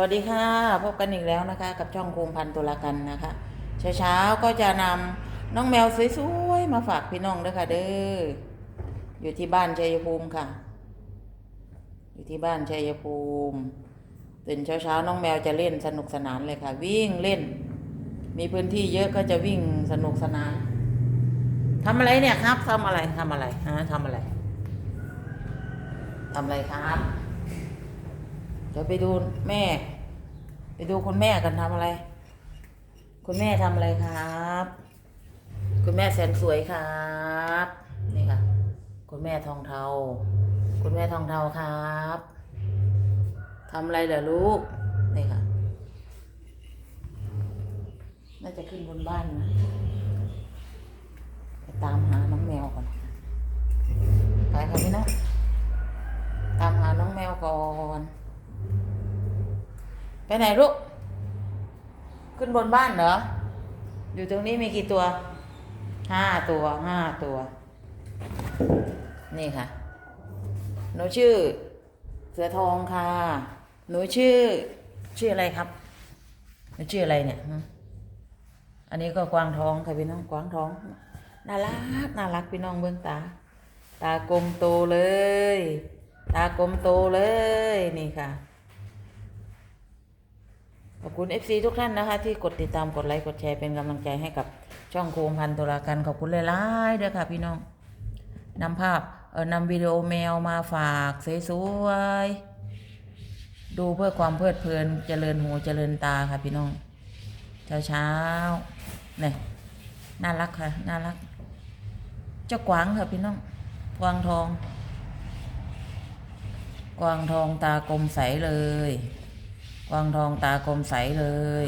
วัสดีค่ะ พบกันอีกแล้วนะคะ กับช่องโคมพันตุลากันนะคะ เช้าๆก็จะนำน้องแมวสวยๆมาฝากพี่น้องด้วยค่ะ เด้ออยู่ที่บ้านชัยภูมิค่ะ อยู่ที่บ้านชัยภูมิตื่นเช้าๆน้องแมวจะเล่นสนุกสนานเลยค่ะ วิ่งเล่น มีพื้นที่เยอะก็จะวิ่งสนุกสนานทำอะไรเนี่ยครับทำอะไรทำอะไรฮะทำอะไรทำอะไรครับ ดี๋ยวไปดูแม่ ไปดูคุณแม่กันทำอะไร คุณแม่ทำอะไรครับ คุณแม่แสนสวยครับนี่ค่ะ คุณแม่ทองเทา คุณแม่ทองเทาครับทำอะไรเหรอลูกนี่ค่ะ น่าจะขึ้นบนบ้านนะไปตามหาน้องแมวก่อนไปค่ะพี่น้องตามหาน้องแมวก่อน ไปไหนลูก ขึ้นบนบ้านเหรอ อยู่ตรงนี้มีกี่ตัว ห้าตัว ห้าตัว นี่ค่ะ หนูชื่อ เสือทองค่ะ หนูชื่อ ชื่ออะไรครับ หนูชื่ออะไรเนี่ย อันนี้ก็กวางทองค่ะพี่น้อง กวางทอง น่ารัก น่ารักพี่น้องเบื้องตา ตากลมโตเลย ตากลมโตเลย นี่ค่ะ อบคุณ FC ทุกท่านนะคะ ที่กดติดตามกดไลค์กดแชร์เป็นกำลังใจให้กับช่องโคมพันตุลากันขอบคุณหลายๆด้วยค่ะพี่น้องนำภาพเออนำวิดีโอแมวมาฝากสวยๆดูเพื่อความเพลิดเพลินเจริญหูเจริญตาค่ะพี่น้อง เช้าเช้าๆเนี่ยน่ารักค่ะน่ารัก เจ้ากวางค่ะพี่น้องกวางทอง กวางทองตากลมใสเลย วางทองตากลมใสเลย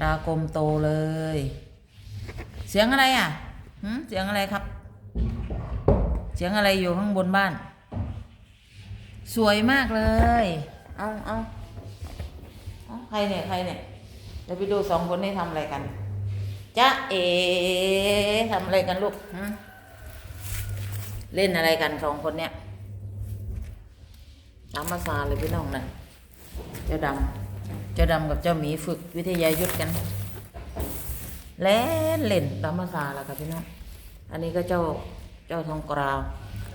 ตากลมโตเลย เสียงอะไรอะหืมเสียงอะไรครับ เสียงอะไรอยู่ข้างบนบ้าน สวยมากเลย เอาเอาเอาใครเนี่ยใครเนี่ยเดี๋ยวไปดูสองคนนี้ทำอะไรกันจ๊ะเอ๋ทำอะไรกันลูกเล่นอะไรกันสองคนเนี่ยตามมาซาเลยพี่น้องน่ะ เจ้าดำเจ้าดำกับเจ้าหมีฝึกวิทยายุทธกันเล่นเล่นตามภาษาล้วครับพี่น้องอันนี้ก็เจ้าเจ้าทองกราว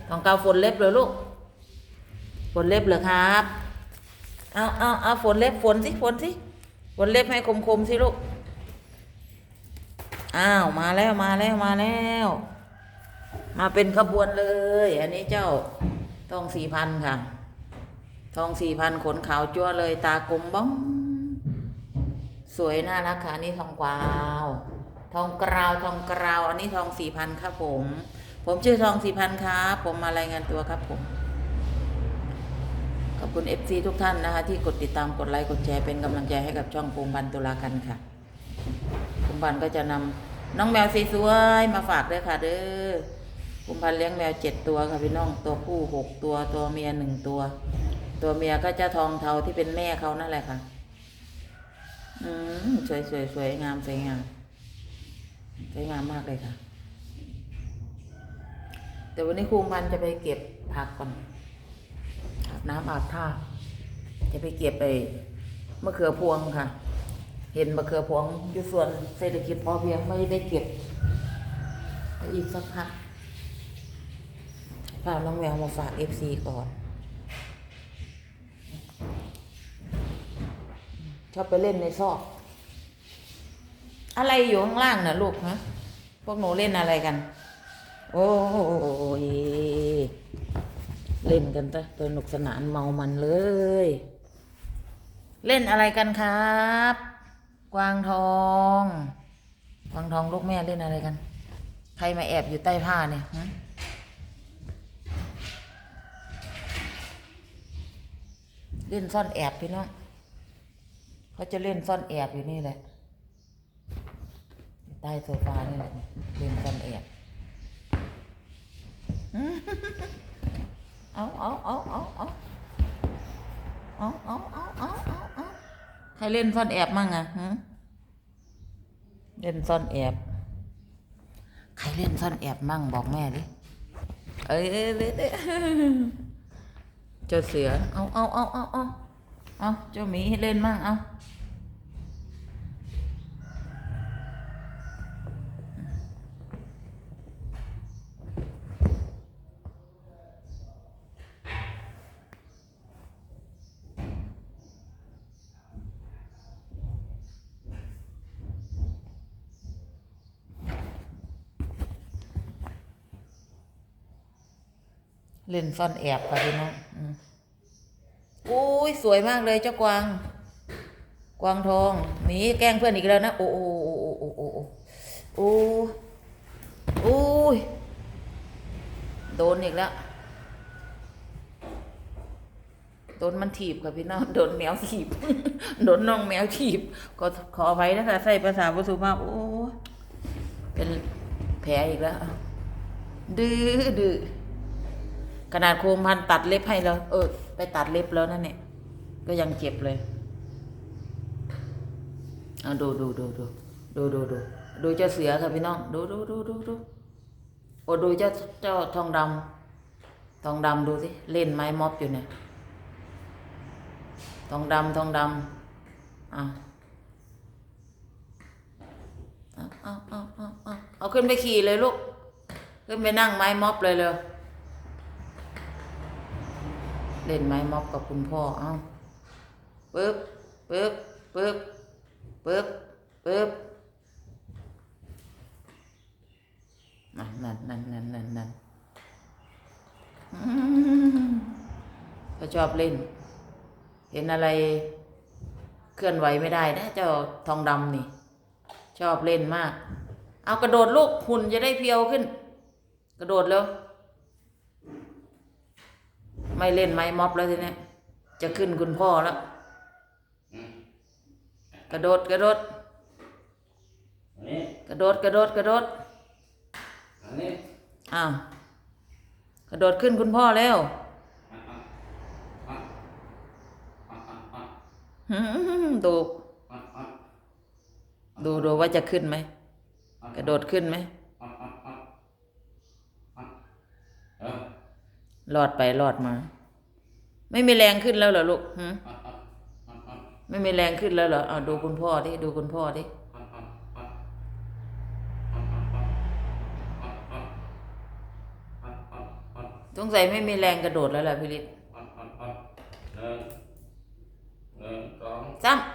ทองกราวฝนเล็บเลยลูกฝนเล็บเหรอครับเอาเอาเอาฝนเล็บฝนสิฝนสิฝนเล็บให้คมคมสิลูกอ้าวมาแล้วมาแล้วมาแล้ว มาเป็นขบวนเลย อันนี้เจ้าทองสี่พันค่ะ ทองสี่พันขนขาวจั่วเลย ตากลมบ้อง สวยน่ารักค่ะนี่ทองกวาว ทองกราวทองกราว อันนี้ทองสี่พันครับผม ผมชื่อทองสี่พันครับผมมารายงานตัวครับผมขอบคุณเอฟซีทุกท่านนะคะ ที่กดติดตามกดไลค์กดแชร์เป็นกำลังใจให้กับช่องภูมิบันตุลากันค่ะภูมิบันก็จะนำน้องแมวสีสวยมาฝากด้วยค่ะ เด้อภูมิพันเลี้ยงแมวเจ็ดตัวค่ะพี่น้องตัวผู้หกตัวตัวเมียหนึ่งตัว ตัวเมียก็เจ้าทองเทาที่เป็นแม่เขานั่นแหละค่ะ อืมสวยสวยสวยงามสวยงามสวยงามมากเลยค่ะ แต่วันนี้ครูมันจะไปเก็บผักก่อนอาบน้ำอาบท่า จะไปเก็บไปมะเขือพวงค่ะ เห็นมะเขือพวงอยู่ส่วนเศรษฐกิจพอเพียงไม่ได้เก็บอีกสักพักพาน้องแมวมาฝากเอฟซีก่อน ชอบไปเล่นในซอก อะไรอยู่ข้างล่างนะลูกฮะพวกหนูเล่นอะไรกัน โอ้ยเล่นกันซะสนุกสนานเมามันเลย เล่นอะไรกันครับ กวางทอง กวางทองลูกแม่เล่นอะไรกัน ใครมาแอบอยู่ใต้ผ้าเนี่ยฮะเล่นซ่อนแอบพี่น้อง เขาจะเล่นซ่อนแอบอยู่นี่แหละใต้โซฟานี่แหละเล่นซ่อนแอบเอาเอาเอาเอาเอาเอาเอาเอาเอาเอาเอาใครเล่นซ่อนแอบมั่งอะฮะเล่นซ่อนแอบใครเล่นซ่อนแอบมั่งบอกแม่ดิเอ้ยเอ้ยเอ้ยเอ้ยเจ้าเสือ เอาเอาเอาเอาเอา เอาเจ้าหมีให้เล่นมั่งเอาเล่นซ่อนแอบค่ะพี่น้อง อืมโอ้ยสวยมากเลยเจ้ากวาง กวางทองหมีแกล้งเพื่อนอีกแล้วนะโอ้โอ้โอ้โอ้โอ้โอ้โอ้โอ้ยโดนอีกแล้วโดนมันถีบค่ะพี่น้องโดนแมวถีบโดนน้องแมวถีบ ก็ขออภัยนะคะใส่ภาษาบุสุภาพโอ้เป็นแผลอีกแล้วดื้อดื้อ ขนาดโคมพันตัดเล็บให้แล้ว เออ ไปตัดเล็บแล้วนั่นเนี่ยก็ยังเจ็บเลยเอาดูดูดูดูดูดูดูดูเจ้าเสือค่ะพี่น้องดูดูดูดูดูโอ้ดูเจ้าเจ้าทองดำทองดำดูสิเล่นไม้ม็อบอยู่เนี่ยทองดำทองดำอะอาเอาเอาเอาเอาเอาขึ้นไปขี่เลยลูกขึ้นไปนั่งไม้ม็อบเลยเลย เล่นไม้ม็อบกับคุณพ่อ เอ้าปึ๊บปึ๊บปึ๊บปึ๊บปึ๊บนั่นนั่นนั่นนั่นนั่นนั่นเขาชอบเล่น เห็นอะไรเคลื่อนไหวไม่ได้นะ เจ้าทองดำนี่ ชอบเล่นมาก เอากระโดดลูกหุ่นจะได้เพียวขึ้น กระโดดแล้ว ไม่เล่นไม้ม็อบแล้วทีนี้จะขึ้นคุณพ่อแล้ว กระโดดกระโดดกระโดดกระโดดกระโดดอันนี้อ้าวกระโดดขึ้นคุณพ่อแล้วดูดูดูว่าจะขึ้นไหม กระโดดขึ้นไหม เออ รอดไปรอดมา ไม่มีแรงขึ้นแล้วเหรอลูกหืไม่มีแรงขึ้นแล้วเหรอเอาดูคุณพ่อดิดูคุณพ่อดิสงสัยไม่มีแรงกระโดดแล้วล่ะพี่ฤทธิ์หนึ่งสองซ้ำ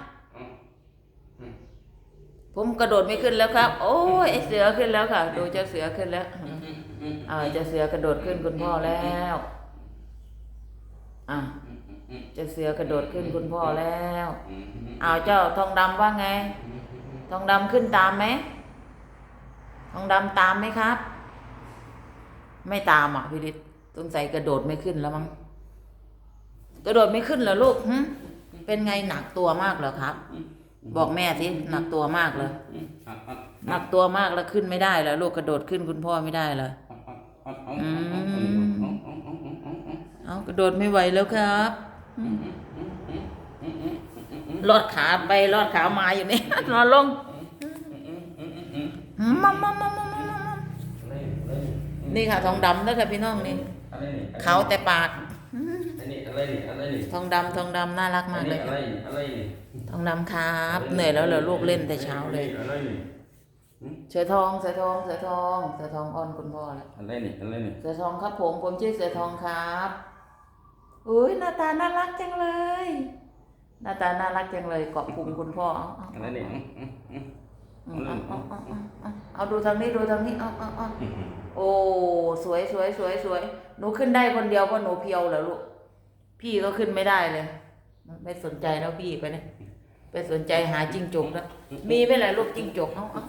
ผมกระโดดไม่ขึ้นแล้วครับ โอ้ยไอเสือขึ้นแล้วค่ะ ดูเจ้าเสือขึ้นแล้วอ่าเจ้าเสือกระโดดขึ้นคุณพ่อแล้วอะเจ้าเสือกระโดดขึ้นคุณพ่อแล้วอ้าวเจ้าทองดำว่าไง ทองดำขึ้นตามไหมทองดำตามไหมครับ ไม่ตามอะพี่ฤทธิ์สงสัยกระโดดไม่ขึ้นแล้วมั้งกระโดดไม่ขึ้นเหรอลูกเป็นไงหนักตัวมากเหรอครับ บอกแม่สิหนักตัวมากเลยหนักตัวมากแล้วขึ้นไม่ได้แล้วลูกกระโดดขึ้นคุณพ่อไม่ได้เลยอืมเอากระโดดไม่ไหวแล้วครับลอดขาไปลอดขามาอยู่นี่นอนลงมัมมัมมัมมัมมัมมัมนี่ค่ะทองดำแล้วค่ะพี่น้องนี่อะไรนี่เขาแต่ปากอั นนี้อะไรนี่อะไรนี่ทองดำทองดำน่ารักอัมานกเลนี้ยอะไรนี่อะไรนี่ทองดำครับเหนื่อยแล้วเหรอลูกเล่นแต่เช้าเลยอะไรนี่เสือทองเสือทองเสือทองเสือทองอ้อนคุณพ่อแล้วอะไรนี่อะไรนี่เสือทองครับผมผมชื่อเสือทองครับอุ้ยหน้าตาน่ารักจังเลย หน้าตาน่ารักจังเลยเกาะพุงคุณพ่อเอาเอา อะไรนี่เอาเอาเอาเอาเอาเอาเอาดูทางนี้ดูทางนี้เอาเอาเอาโอ้สวยสวยสวยสวยหนูขึ้นได้คนเดียวเพราะหนูเพียวเหรอลูก พี่ก็ขึ้นไม่ได้เลย ไม่สนใจแล้วพี่ไปเนี่ยไปสนใจหาจิ้งจกแล้วมีไหมล่ะลูกจิ้งจกเอาเอา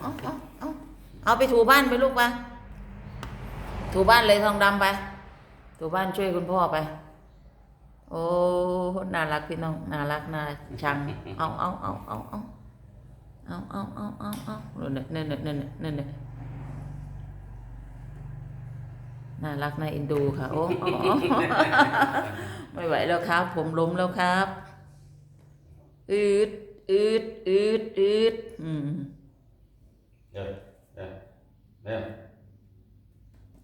เอาเอาเอาเอาเอาเอาไปถูบ้านไปลูกไปถูบ้านเลยทองดำไป ถูบ้านช่วยคุณพ่อไป โอ้น่ารักพี่น้องน่ารักน่าชัง เอาเอาเอาเอาเอาเอาเอาเอาเอาเอาเนี่ยเนี่ยเนี่ยเนี่ยเนี่ยเนี่ยน่ารักน่าเอ็นดูค่ะ โอ้โอ้โอ้ไม่ไหวแล้วครับ ผมล้มแล้วครับอืดอืดอืดอืดอืมเดี๋ยวเดี๋ยวเดี๋ยว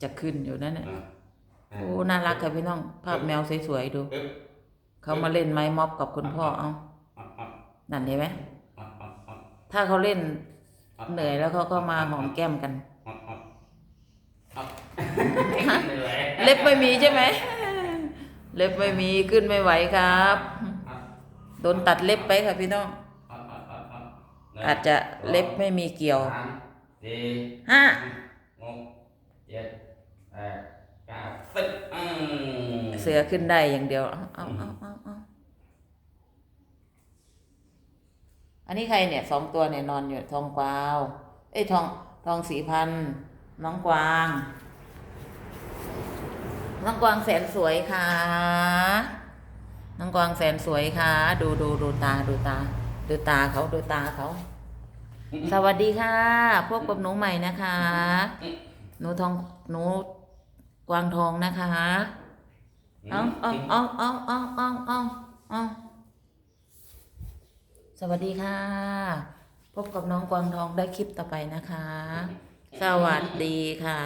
จะขึ้นอยู่นั่นแหละอะโอ้น่ารักค่ะพี่น้อง ภาพแมวสวยๆดู ปึ๊บเขามาเล่นไม้ม็อบกับคุณพ่อเอาอะอะนั่นเห็นไหมอะอะอะถ้าเขาเล่นอะเหนื่อยแล้วเขาก็มาหอมแก้มกัน อะอะอะ เหนื่อยเล็บไม่มีใช่ไหม เล็บไม่มีขึ้นไม่ไหวครับอะโดนตัดเล็บไปค่ะพี่น้องอะอะอะอะหนึ่งอาจจะเล็บไม่มีเกี่ยวสามสี่ห้าหกเจ็ดแปดเก้าสิบอืมเสือขึ้นได้อย่างเดียว เอาเอาเอาเอาเอาอันนี้ใครเนี่ยสองตัวเนี่ยนอนอยู่ทองกวาว เอ้ยทองทองสีพันธุ์น้องกวาง น้องกวางแสนสวยค่ะ น้องกวางแสนสวยค่ะ ดูดูดูตาดูตา ดูตาเขาดูตาเขา สวัสดีค่ะ พบกับหนูใหม่นะคะ หนูทองหนูกวางทองนะคะเอาเอาเอาเอาเอาเอาเอาเอาสวัสดีค่ะ พบกับน้องกวางทองได้คลิปต่อไปนะคะ สวัสดีค่ะ